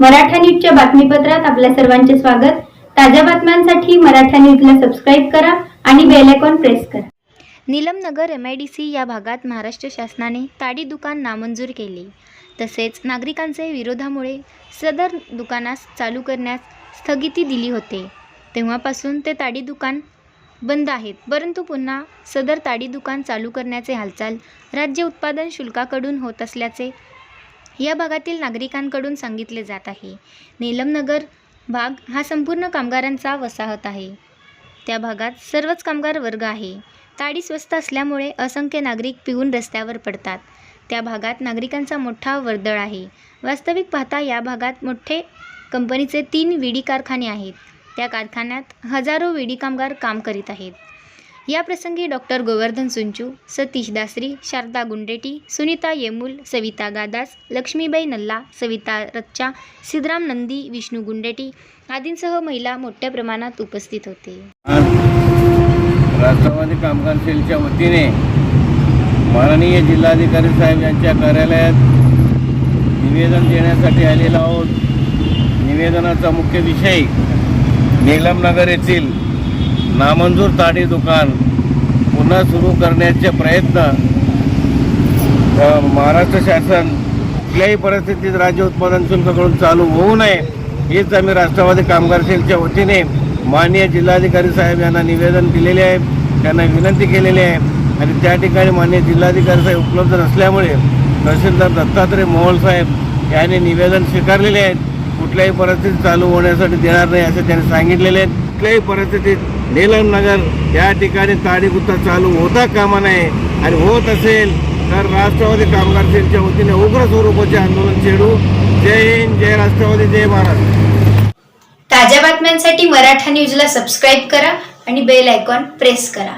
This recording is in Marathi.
मराठा न्यूजच्या बातमीपत्रात आपल्या सर्वांचे स्वागत. ताज्या बातम्यांसाठी मराठा न्यूजला सबस्क्राईब करा आणि बेल आयकॉन प्रेस करा. Neelamnagar M I D C या भागात महाराष्ट्र शासनाने ताडी दुकान नामंजूर केले. तसेच नागरिकांचे विरोधामुळे सदर दुकानास चालू करण्यास स्थगिती दिली होते. तेव्हापासून ते ताडी दुकान बंद आहेत. परंतु पुन्हा सदर ताडी दुकान चालू करण्याचे हालचाल राज्य उत्पादन शुल्काकडून होत असल्याचे या भागातील नागरिकांकडून सांगितले जात आहे. नीलमनगर भाग हा संपूर्ण कामगारांचा वसाहत आहे. त्या भागात सर्वच कामगार वर्ग आहे. ताडी स्वस्त असल्यामुळे असंख्य नागरिक पिऊन रस्त्यावर पडतात. त्या भागात नागरिकांचा मोठा वर्दळ आहे. वास्तविक पाहता या भागात मोठे कंपनीचे तीन विडी कारखाने आहेत. त्या कारखान्यात हजारो विडी कामगार काम करीत आहेत. याप्रसंगी डॉक्टर गोवर्धन सुंचू सतीश दासरी शारदा गुंडेटी सुनीता येमूल सविता गादास लक्ष्मीबाई नल्ला सविता रच्चा सिद्धराम नंदी विष्णू गुंडेटी आदींसह महिला मोठ्या प्रमाणात उपस्थित होते. राष्ट्रवादी कामगार सेलच्या वतीने माननीय जिल्हाधिकारी साहेब यांच्या कार्यालयात निवेदन देण्यासाठी आलेलो आहोत. निवेदनाचा मुख्य विषय नीलमनगर येथील नामंजूर ताडी दुकान पुन्हा सुरू करण्याचे प्रयत्न महाराष्ट्र शासन कुठल्याही परिस्थितीत राज्य उत्पादन शुल्ककडून चालू होऊ नये हेच आम्ही राष्ट्रवादी कामगार सेलच्या वतीने माननीय जिल्हाधिकारी साहेब यांना निवेदन दिलेले आहे त्यांना विनंती केलेली आहे. आणि त्या ठिकाणी माननीय जिल्हाधिकारी साहेब उपलब्ध नसल्यामुळे तहसीलदार दत्तात्रय मोहोळ साहेब यांनी निवेदन स्वीकारलेले आहेत. कुठल्याही परिस्थिती चालू होण्यासाठी देणार नाही असे त्यांनी सांगितलेले आहेत. कुठल्याही परिस्थितीत नीलम नगर या ठिकाणी ताडीगुत्ता चालू होता कामा नये आणि होत असेल तर राष्ट्रवादी कामगार सेनेच्या वतीने उग्र स्वरूपाचे आंदोलन छेडू. जय हिंद जय राष्ट्रवादी जय महाराष्ट्र ताज्या बातम्यांसाठी मराठा न्यूजला सबस्क्राईब करा आणि बेल आयकॉन प्रेस करा.